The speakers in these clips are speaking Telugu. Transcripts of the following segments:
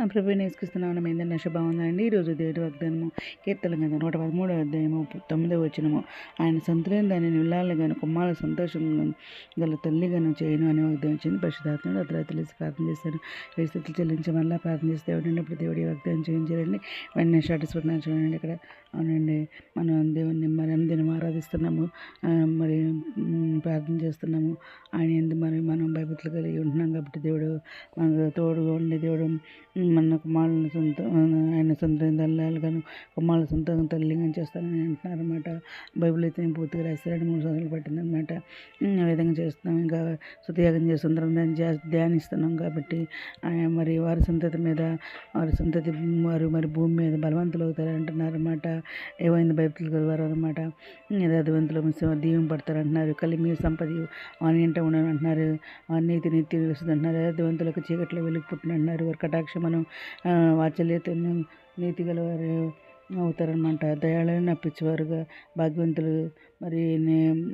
నా ప్రభు నేసుకిస్తున్నాను ఏంటంటే నష బాగుందండి ఈరోజు దేవుడి వాగ్దానము. కీర్తన కదా నూట పదమూడో అధ్యాయము తొమ్మిదో వచ్చినము ఆయన సంతులైన దాని నిల్లాలి గాను కుమ్మాల సంతోషం గల తల్లి గాను చేయను అనే వాగ్దానం వచ్చింది పరిశుధాత్మడు అర్ధరాత్రి తెలిసి ప్రార్థన చేస్తాను పరిస్థితులు చెల్లించి మళ్ళీ ప్రార్థన చేస్తే దేవుడు ఇప్పుడు దేవుడి వాగ్దానం చేయించారండి. వెంటనే స్టాటస్ చూడండి ఇక్కడ. అవునండి. మనం దేవుడిని మరి అందరిని ఆరాధిస్తున్నాము. మరి ప్రార్థన చేస్తున్నాము. ఆయన ఎందుకు మరి మనం భయపతులు కలిగి ఉంటున్నాం కాబట్టి దేవుడు మనకు తోడుగా ఉండి దేవుడు మన కుమారుని సొంత ఆయన సొంత తల్లాలు కానీ కుమారుల సొంతంగా తల్లిగా చేస్తానని అంటున్నారు అనమాట బైబిల్ అయితే నేను పూర్తిగా రాస్తారని మూడు సంవత్సరాలు పట్టిందనమాట ఆ విధంగా చేస్తున్నాం. ఇంకా సుతయాగం చేస్తుంటాం దాన్ని ధ్యానిస్తున్నాం కాబట్టి మరి వారి సంతతి మీద వారి సంతతి వారు మరి భూమి మీద బలవంతులు అవుతారు అంటున్నారు అనమాట ఏమైంది బైబిల్ చదివారు అనమాట యథాధివంతులు దీవెం పడతారు అంటున్నారు కలిమి సంపద వాని ఇంట ఉండాలంటున్నారు అంటున్నారు నీతి నీతి నిలుస్తుంది అంటున్నారు యథార్థవంతులకు చీకట్లో వెలుగు పుట్టిన అంటున్నారు వారి కటాక్షం మనం వాత్సల్యతను నీతి గలవారు అవుతారనమాట దయాళులను నప్పించేవారుగా భాగ్యవంతులు మరి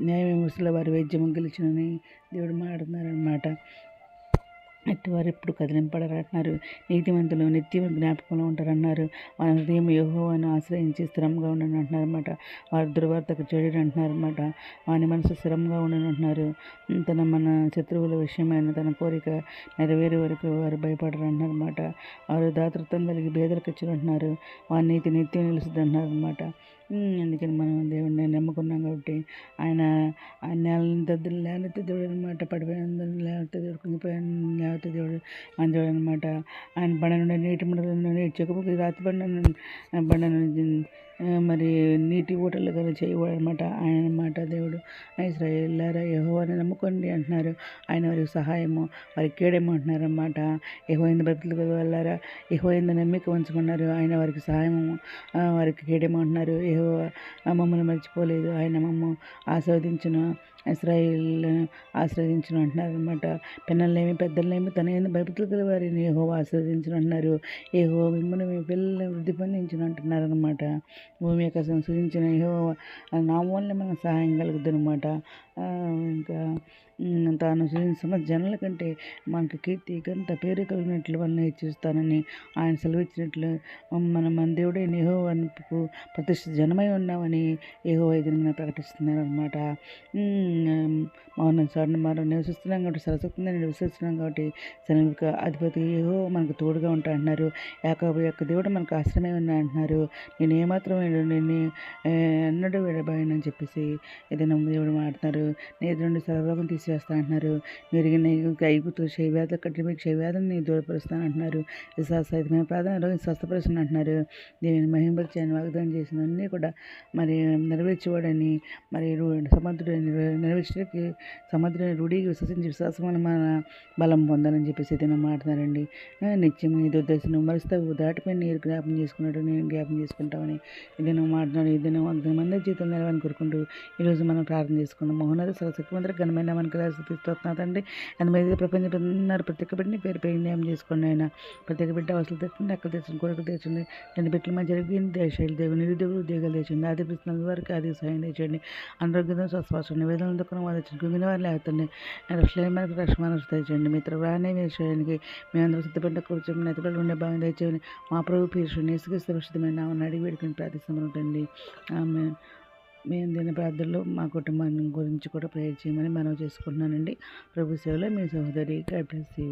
న్యాయ విమర్శల వారి వైద్యం గెలిచినని దేవుడు మాట్లాడుతున్నారనమాట ఎట్టివారు ఎప్పుడు కదిలింపడరంటున్నారు నీతిమంతులు నిత్యం జ్ఞాపకంలో ఉంటారన్నారు. వారి హృదయం యోహోవాను ఆశ్రయించి స్థిరంగా ఉండను అంటున్నారన్నమాట. వారి వారు దుర్వార్తకు చెడు అంటున్నారన్నమాట. వాని మనసు స్థిరంగా ఉండను అంటున్నారు. తన మన శత్రువుల విషయమైన తన కోరిక నెరవేరే వరకు వారు భయపడరు అంటున్నారన్నమాట. వారు దాతృత్వం కలిగి బేదలకు అంటున్నారు. వారి నీతి నిత్యం నిలుస్తుంది అంటున్నారన్నమాట. అందుకని మనం దేవుడిని నమ్ముకున్నాం కాబట్టి ఆయన ఆయన నేలని దద్దులు లేకపోతే దేవుడు అనమాట పడిపోయిన లేకపోతే దేవుడు కుంగిపోయిన లేకపోతే దేవుడు మన దేవుడు అనమాట ఆయన బండ నుండి నీటి మండలం నీటి చెక్కుపుకి రాతి బండ బండ మరి నీటి ఊటలు కానీ చేయవాడు అనమాట ఆయన అనమాట దేవుడు. ఇస్రాయేల్లారా యహోవాని నమ్ముకోండి అంటున్నారు. ఆయన వారికి సహాయము వారికి కేడేమో అంటున్నారు అనమాట యహోయింద భక్తులు వెళ్ళారా యహోయింద నమ్మిక ఉంచమన్నారు ఆయన వారికి సహాయము వారికి కేడేమో అంటున్నారు. యహో మమ్మల్ని మర్చిపోలేదు. ఆయన మమ్మ ఆస్వాదించిన ఇస్రాయిల్ను ఆశ్రయించిన అంటున్నారు అనమాట పిల్లలేమి పెద్దలేమి తన ఏంది భయపతులు గల వారిని ఏహో ఆశ్రదించిన అంటున్నారు. ఏహో మిమ్మల్ని మీ పిల్లల్ని వృద్ధి పొందించను అంటున్నారు అనమాట భూమి యొక్క సూచించిన ఏహో మనకు సహాయం కలుగుతుంది అనమాట ఇంకా తాను సూచించిన జనుల కంటే మనకు కీర్తి గంత పేరు కలిగినట్లు వలన హెచ్చిస్తానని ఆయన సెలవిచ్చినట్లు మన మన దేవుడే నెహోవన్కు ప్రతిష్ట జనమై ఉన్నామని ఏహో వైద్యుని ప్రకటిస్తున్నారు అనమాట మౌనం సాడిని మనం నివసిస్తున్నాం కాబట్టి సరస్వతంగా నివసిస్తున్నాం కాబట్టి సైనిక అధిపతి ఏహో మనకు తోడుగా ఉంటా అంటున్నారు. యాకబు యొక్క దేవుడు మనకు ఆశ్రమే ఉన్నా అంటున్నారు. నేను ఏమాత్రం నేను ఎన్నడూ అని చెప్పేసి. ఏదైనా దేవుడు మాడుతున్నారు నేను నుండి సర్వరోగం తీసివేస్తా అంటున్నారు. మీరు ఐగుతూ క్షయవ్యాధులు కట్టి మీకు క్షయవ్యాధులను దూరపరుస్తాను అంటున్నారు. విశ్వాసమైన ప్రాధాన్య స్వస్థపరుస్తుంది అంటున్నారు. దేవిని మహింపరిచని వాగ్దానం చేసిన అన్నీ కూడా మరి నెరవేర్చేవాడని మరి సముద్రుడు నెరవేర్చడానికి సముద్రాన్ని రూఢికి విశ్వసించి విశ్వాసం మన బలం పొందాలని చెప్పేసి ఏదైనా మాట్లాడారండి. నిత్యం ఇది ఉద్దేశం మరుస్తావు దాటిపై నీరు జ్ఞాపం చేసుకున్నాడు నేను జ్ఞాపం చేసుకుంటామని ఇదేనో మాట్లాడు ఇదేనో నువ్వు వంద మంది జీవితం నిలవని కోరుకుంటూ ఈరోజు మనం ప్రార్థన చేసుకుందాం. మోహనద సరస్వతి మంత్రి ఘనమైన మనకు స్థుతిస్తున్నా తండ్రి. ఎనభై ప్రపంచ ఉన్నారు బిడ్డని పేరు పేరు న్యాయం చేసుకోండి ఆయన. ప్రత్యేక బిడ్డ అవసరం తెచ్చండి అక్కడ తెచ్చండి కొరకు తెచ్చింది రెండు బిడ్డల మధ్య జరిగింది దేశాలు దేవుని నిరుద్యోగులు ఉద్యోగాలు తెచ్చింది అది ప్రశ్నల వరకు అది సహాయం తెచ్చండి అనారోగ్యం స్వశ్వాసం నివేదనలు దుఃఖం వాళ్ళు గుంగిన వారు లేకపోతే రక్షణ మనకు రక్షణ తెచ్చండి మిత్ర రానే విషయానికి మేమందరూ సిద్ధపడ్డ కూర్చొని నెతపడి ఉండే భాగం తెచ్చేయని మా ప్రభు పీరుషుని ఇసుక సురక్షితమైన అడిగి వేడుకుని ప్రార్థిస్తామంటండి ఆమె మేము దీని ప్రార్థనలో మా కుటుంబాన్ని గురించి కూడా ప్రేయర్ చేయమని మనం చేసుకుంటున్నానండి. ప్రభు సేవలో మీ సహోదరి గాడ్ బ్లెస్ యూ.